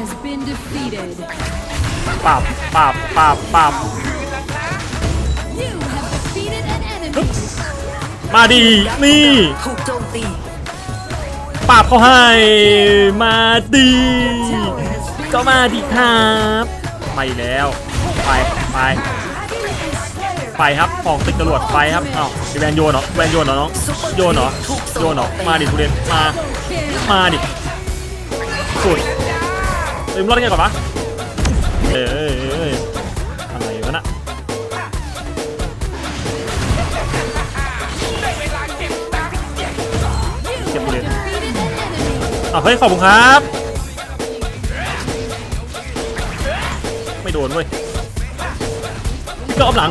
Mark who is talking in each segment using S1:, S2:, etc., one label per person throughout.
S1: has been defeated.
S2: ปราบปราบปราบปราบ
S1: You have defeated an enemy.
S2: มาดีนี่
S3: ถูกโจมตี
S2: ปราบเขาให้ มาดี
S1: Tower has been
S2: ก็มาดีครับไปแล้ว ไปไป ไปครับของติดจรวดไปครับเอ้าแวนโยนเหรอแวนโยนเหรอน้องโยนเหรอโยนเหรอมาดิทุเรยนมา
S1: kill.
S2: มาดิสุด เอ้ยมึงรอดได้ไงก่อนวะเอ้ยเอ้ยเอ้ยอะไรวะน่ะเก็บเลยอะเฮ้ยขอบคุณครับ ไม่โดนเว้ยก็อ้อฟหลัง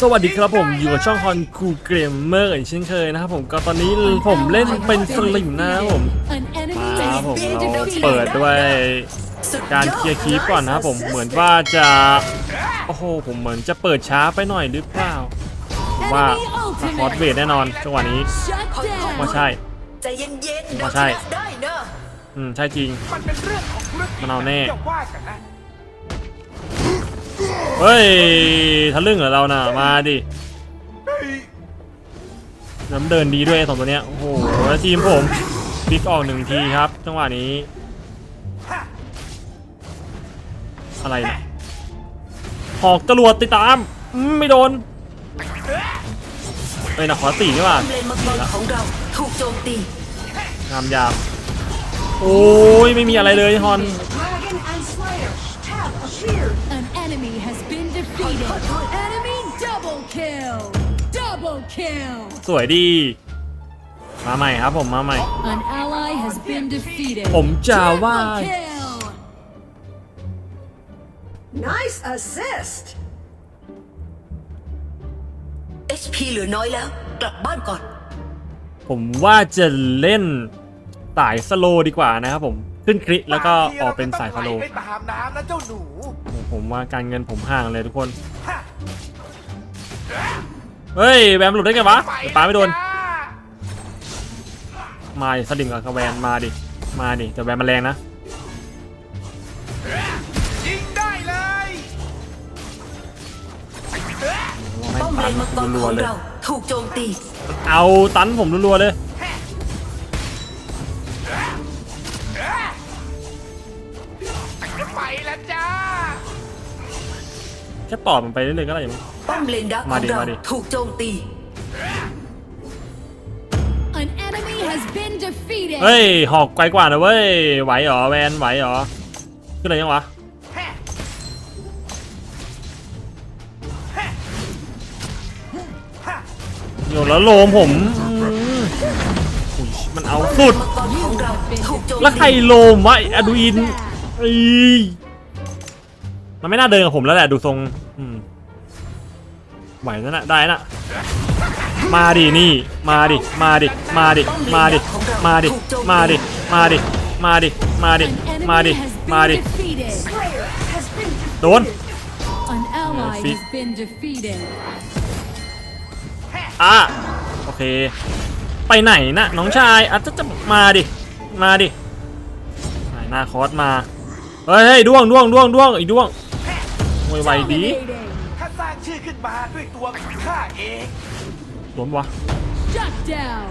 S2: สวัสดีครับผมอยู่กับช่องฮอนคูเกมเมอร์อีกเช่นเคยนะครับผมก็ตอนนี้ผมเล่นเป็นสลิมนะครับผมมาผมเราเปิดด้วยการเคลียร์คีปก่อนนะครับผมเหมือนว่าจะโอ้โหผมเหมือนจะเปิดช้าไปหน่อยหรือเปล่าผมว่า
S1: Enemy
S2: คอร์สเวท
S1: ultimate.
S2: แน่นอนจังหวะนี้ว่าใช่ว่าใช่
S3: อื
S2: มใช่จริง
S4: มันเป็นเรื่องของธุรกิจ
S2: มันเอาแน่ เฮ้ยทะลึ่งเหรอเราน่ะมาดิน้ำเดินดีด้วยสองตัวเนี้ยโอ้โหแล้วทีมผมพลิกออกหนึ่งทีครับจังหวะนี้ อะไรนี่ยหอกจรวดติดตามไม่โดนเอ้ยนะขอตีนี่ว่า
S3: ป้อมเลนมังกรของเราถูกโจมตี
S2: งามยามโอ้ยไม่มีอะไรเลยฮอน
S1: An enemy has been defeated. Enemy double kill. Double kill.
S2: สวยดี มาใหม่ครับผมมาใหม่
S1: An ally has been defeated.
S2: ผมจะว่า
S1: Triple kill.
S5: Nice assist.
S3: HP เหลือน้อยแล้ว กลับบ้านก่อน
S2: ผมว่าจะเล่นสายสโลว์ดีกว่านะครับผม ขึ้นคริแล้วก็ออกเป็นสายสโลว์
S4: ไปตามน้ำนะเจ้าหนู
S2: ผมว่าการเงินผมห่างเลยทุกคน เฮ้ยแวมหลุดได้ไงวะเดี๋ยวปาไม่โดน
S4: จ้า
S2: มาดิสลิมกับแวนมาดิ มาดิแต่แวนมันแรงนะ
S4: ยิงได้เลย
S2: แม่
S3: ป้องมเล
S2: ตัน
S3: นมังกร
S2: รั
S3: ข
S2: ว
S3: อง
S2: ๆเลย
S3: เราถูกโจมตี
S2: เอาตันผมรัวๆเลย
S4: แค่
S2: ตอบมันไปเรื่อยๆก็ได้มั้ง
S3: ป้อมเลนดักข
S2: มา
S3: อง
S2: ดิ
S3: เรา
S2: มาดิ
S3: ถูกโจมตี
S1: An enemy has been defeated.
S2: เฮ้ย หอกไกลกว่านะเว้ย ไหวเหรอแวนไหวเหรอขึ้นอะไรยังวะ โยนแล้วโลมผมอืมอุ๊ยมันเอาสุด
S3: มังกรของเราถูกโจมตี
S2: แล้วใครโลมวะไอ้อดูอินเอ้ย มันไม่น่าเดินกับผมแล้วแหละดูทรงอืมไหวนั่นน่ะได้น่ะมาดินี่มาดิมาดิมาดิมาดิมาดิมาดิมาดิมาดิมาดิ
S1: An
S2: มาดิ
S1: enemy has
S2: มาดิ
S1: been defeated.
S2: โดน
S1: An ally
S2: Feet.
S1: has been defeated.
S2: อะโอเค ไปไหนนะน้องชายอะจะจะมาดิมาดิไหนหน้าคอสมา เฮ้ยเฮ้ยด้วงด้วงด้วงด้วงอีกด้วงไวไวๆดี
S1: Dominating.
S4: ข้าสร้างชื่อขึ้นมาด้วยตัวข้าเอง
S2: ล้มวะ
S1: Shut down.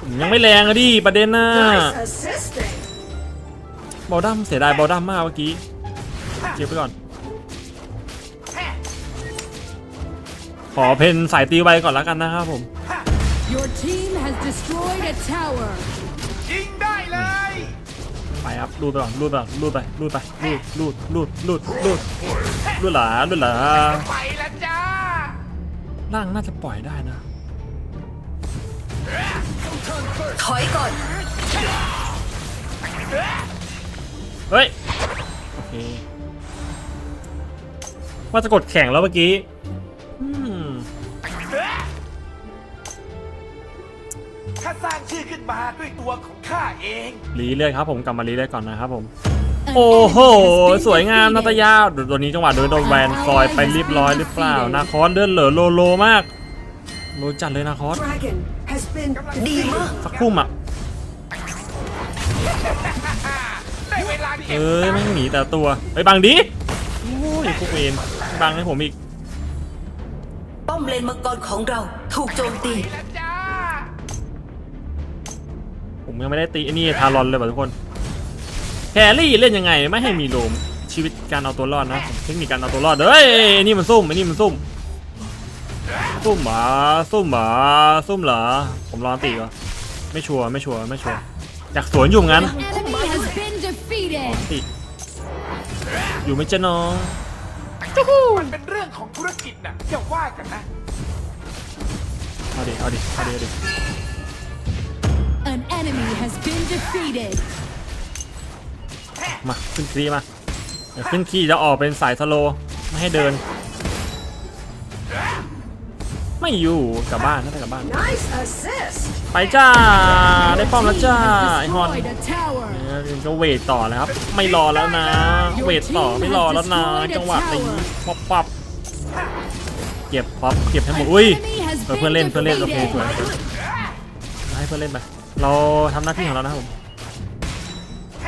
S2: ผมยังไม่แรงอะดิประเด็นน่ะ
S5: Nice assisting.
S2: บอลดัมเสียดายบอลดัมมากเมื่อกี้เก็บไปก่อน ขอเพนสายตีไวก่อนแล้วกันนะครับผม
S1: Your team has destroyed a tower.
S4: ยิงได้เลย
S2: ไปครับรูดไปก่อนรูดไปก่อนรูดไปรูดไปรูดรูดรูดรูดรูดรูดหลารูดหลา
S4: ไปแล้วจ้า
S2: ล่างน่าจะปล่อยได้นะ
S3: ถอยก่อน
S2: เฮ้ยโอเคว่าจะกดแข่งแล้วเมื่อกี้
S4: ข้าสร้างชื่อขึ้นมาด้วยตัวของข้าเอง
S2: รีเลือดครับผมกลับมารีเลือดก่อนนะครับผม โอ้โห สวยงามนาตยาตัวนี้จังหวะโดนโดนแวนซอยไปเรียบร้อยหรือเปล่า นาคอนเดินเหลือโลโลมากโลจัดเลยนาคอน
S5: Dragon has been
S3: ดีมาก
S2: สักพุ่มอะ
S4: ได้เวลาเก็บ
S2: เอ้ยไม่งหนีแต่ตัวไปบังดิโอ้ยพวกเวนบังให้ผมอีก
S3: ป้อมเลนมังกรของเราถูกโจมตี
S2: ผมยังไม่ได้ตีไอ้นี่ทารอนเลยว่ะทุกคนแครี่เล่นยังไงไม่ให้มีโลมชีวิตการเอาตัวรอดนะเทคนิคการเอาตัวรอดเฮ้ยไอ้นี่มันซุ่มไอ้นี่มันซุ่มซุ่มเหรอซุ่มเหรอซุ่มเหรอผมรอตีก่อนไม่ชัวร์ไม่ชัวร์ไม่ชัวร์อยากสวนอยู่งั้น
S1: Enemy has been defeated.
S2: ติอยู่ไหม่จะน้อง
S4: มันเป็นเรื่องของธุรกิจน่ะอย่าว่ากันนะ
S2: เอาดิเอาดิเอาดิเอาดิ
S1: An enemy has been defeated.
S2: มาขึ้นคีมาเดี๋ยวขึ้นคีจะออกเป็นสายสโลว์ไม่ให้เดิน ไม่อยู่กลับบ้านน่าจะกลับบ้าน
S5: nice assist.
S2: ไปจ้า ได้ป้อมแล้วจ้า ไอฮอน
S1: Destroyed a tower.
S2: เนี่ยก็เวทต่อแล้วครับ ไม่รอแล้วนะ เวทต่อไม่รอแล้วนะ จังหวะนี้ป๊อปป๊อปเก็บป๊อปเก็บให้หมดอุ้ย
S1: Enemy has
S2: เออเพื่อนเล่น
S1: been
S2: เพื่อนเล่นโอเคสวย
S1: defeated.
S2: ให้เพื่อนเล่นไป เราทำหน้าที่ของเรานะครับผม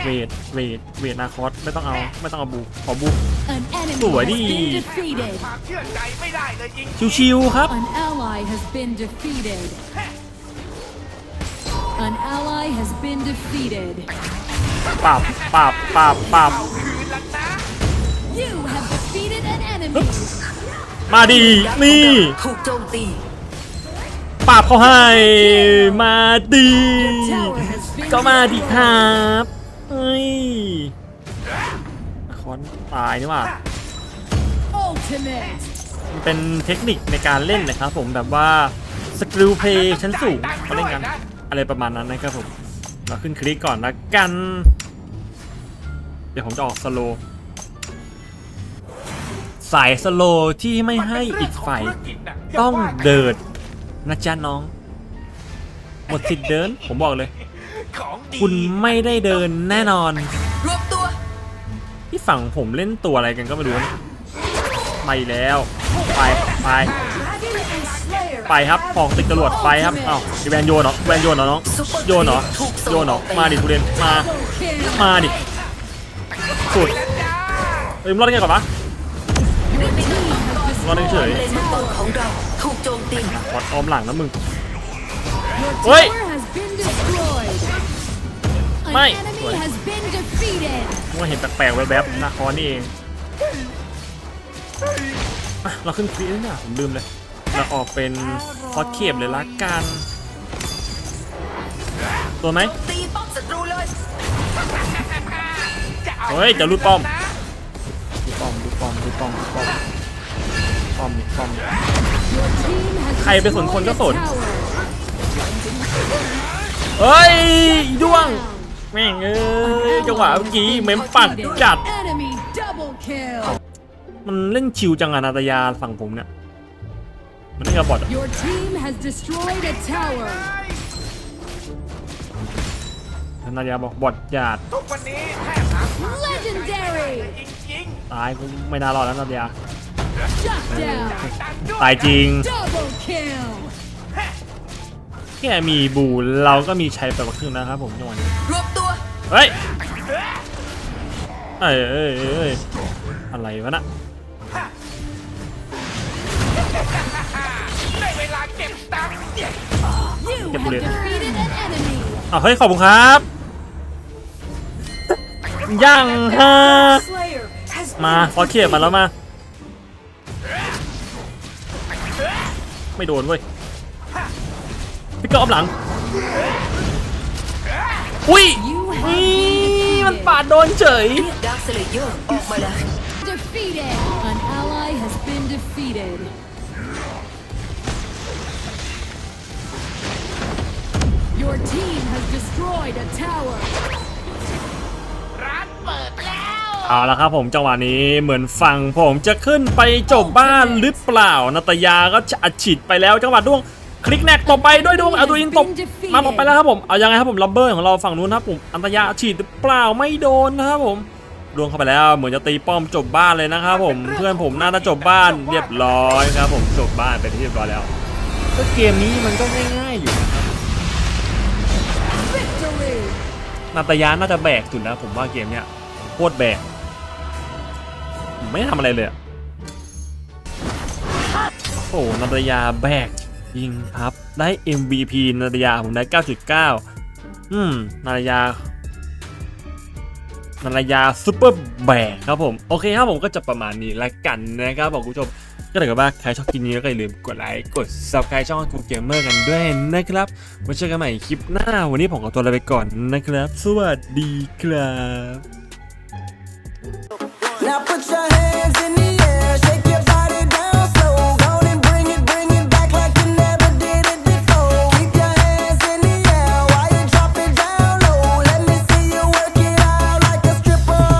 S2: เวทเวทเวทนาคอสไม่ต้องเอาไม่ต้องเอาบูขอบู
S1: An enemy
S2: Ủa,
S1: has
S2: đi.
S1: been defeated.
S4: ความเชื่อใจไม่ได้เลยจริง
S2: ชิวๆครับ
S1: An ally has been defeated. An ally has been defeated.
S2: ปราบปราบปราบปราบ
S4: เอาคืนแล้วนะ
S1: You have defeated an enemy.
S2: มาดีนี่
S3: ถูกโจมตี
S2: ปราบเขาให้ มาดี
S1: Tower has been
S2: ก็มาดีค
S1: destroyed.
S2: รับเฮ้ยคอนตายนี่หว่า
S1: Ultimate.
S2: มันเป็นเทคนิคในการเล่นนะครับผมแบบว่าสกิลเพลย์ชั้นสูงเขาเล่นกันอะไรประมาณนั้นนะครับผมเราขึ้นคลิกก่อนละกัน เดี๋ยวผมจะออกสโลสายสโลที่ไม่ให้อีกฝ่าย
S4: มันเป็นเรื่ขธุรกิจน่ะย่า
S2: ต้อง
S4: ว่ากัน
S2: เดิน นะจ๊ะน้อง หมดสิทธิ์เดิน ผมบอกเลย
S4: ของดี
S2: คุณไม่ได้เดินแน่นอน
S3: รวบตัว
S2: ที่ฝั่งผมเล่นตัวอะไรกันก็ไม่รู้นะไปแล้ว ไปไป
S5: Dragon and Slayer
S2: ไปครับปอกติดจรวดไปครับเอ้าดิแวนโยนเหรอแวนโยนเหรอน้องโยนเหรอโยนเหรอมาดิทุเรนมา
S1: Double kill.
S2: มาดิสุดเอ้ยมึงรอดได้ไงก่อนวะ
S1: Your team has
S2: รอดได้เฉ
S3: ป้อม
S2: ย
S3: เลนมังกรของเราถูกโจมตี
S2: กอดออมหลังนะมึง
S1: Your
S2: Oi.
S1: tower has been destroyed. An
S2: Mày.
S1: enemy
S2: Ui.
S1: has been defeated.
S2: มึงว่าเห็นแปลกๆแวบๆหน้าคอนี่เองอะเราขึ้นคลิปแล้วเนี่ยผมลืมเลย เราออกเป็นฟอสเคปเลยละกัน ตัวไหม
S3: ตีป้อมศัตรูเลย
S4: จะอา
S2: เฮ้ยจะรูดป้อม
S4: นะ
S2: ดูป้อมดูป้อมดูป้อมดูป้อม ป้อมนี่ป้อมนี่
S1: Your team has
S2: ใครไปสนคนก็สน
S1: destroyed a tower.
S2: เฮ้ยอีด้วง แม่งเอ้ยจังหวะเมื่อกี้เมมปัดจัด
S1: Enemy double kill.
S2: มันเล่นชิวจังอะนาตยาฝั่งผมเนี่ย มันเล่นกับบอทอะ
S1: Your team has destroyed a tower.
S2: นาตยาบอกบอทหยาด
S4: ทุกวันนี้แทบหาความเชื่อใจไม่ได้เลยจริง
S2: ตายกูไม่น่ารอดแล้วนาตยา
S1: Shut down.
S4: ๆดันด้วย
S2: ตายจริง
S1: Double kill.
S2: แค่มีบูเราก็มีชัยไปกว่าครึ่งนะครับผมจังหวะนี้
S3: รวบตัว
S2: เฮ้ยเอ้ยเอ้ยเอ้ยอะไรวะน่ะ
S4: ได้เวลาเก็บตังค์
S1: You
S2: Get
S1: have
S2: bullied.
S1: defeated an enemy.
S2: อ้าวเฮ้ยขอบคุณครับ ยังฮะ
S5: Slayer has
S2: มา
S5: been
S2: ฟอสเคียมาแล้วมา ไม่โดนเว้ยพี่ก็อ้อมหลัง อุ้ย
S1: You
S2: อุ้ย
S1: have
S2: มัน
S1: been
S2: ปาดโดนเฉย
S3: เรียกดาร์คสเลเยอร์ออกมาแล้ว
S1: defeated. An ally has been defeated. Your team has destroyed a tower.
S4: เอา
S2: ละครับผมจังหวะนี้เหมือนฝั่งผมจะขึ้นไปจบบ้านหรือเปล่านาตยาก็จะอัดฉีดไปแล้วจังหวะด้วงคลิกแนกตบไปด้วยดวงเอาตัวอินตบมาตบไปแล้วครับผมเอายังไงครับผมลับเบอร์ของเราฝั่งนู้นนะครับผมอันตยาอัดฉีดหรือเปล่าไม่โดนนะครับผมดวงเข้าไปแล้วเหมือนจะตีป้อมจบบ้านเลยนะครับผมเพื่อนผมน่าจะจบบ้านเรียบร้อยครับผมจบบ้านเป็นที่เรียบร้อยแล้วก็เกมนี้มันก็ง่ายๆอยู่นะครับ
S1: Victory!
S2: นาตายาน่าจะแบกสุดนะผมว่าเกมเนี้ยโคตรแบกผม ไม่ทำอะไรเลยโอ้โหนาตยาแบกยิงครับได้ MVP นาตยาผมได้ 9.9 อืมนาตยานารยาซูเปอร์แบกครับผมโอเคครับผมก็จะประมาณนี้ละกันนะครับผมคุณผู้ชมก็ถ้าเกิดว่าใครชอบคลิปนี้ก็อย่าลืมกดไลค์กด subscribe ช่องกูเกมเมอร์กันด้วยนะครับไว้เจอกันใหม่คลิปหน้าวันนี้ผมขอตัวลาไปก่อนนะครับ สวัสดีครับ
S6: Now put your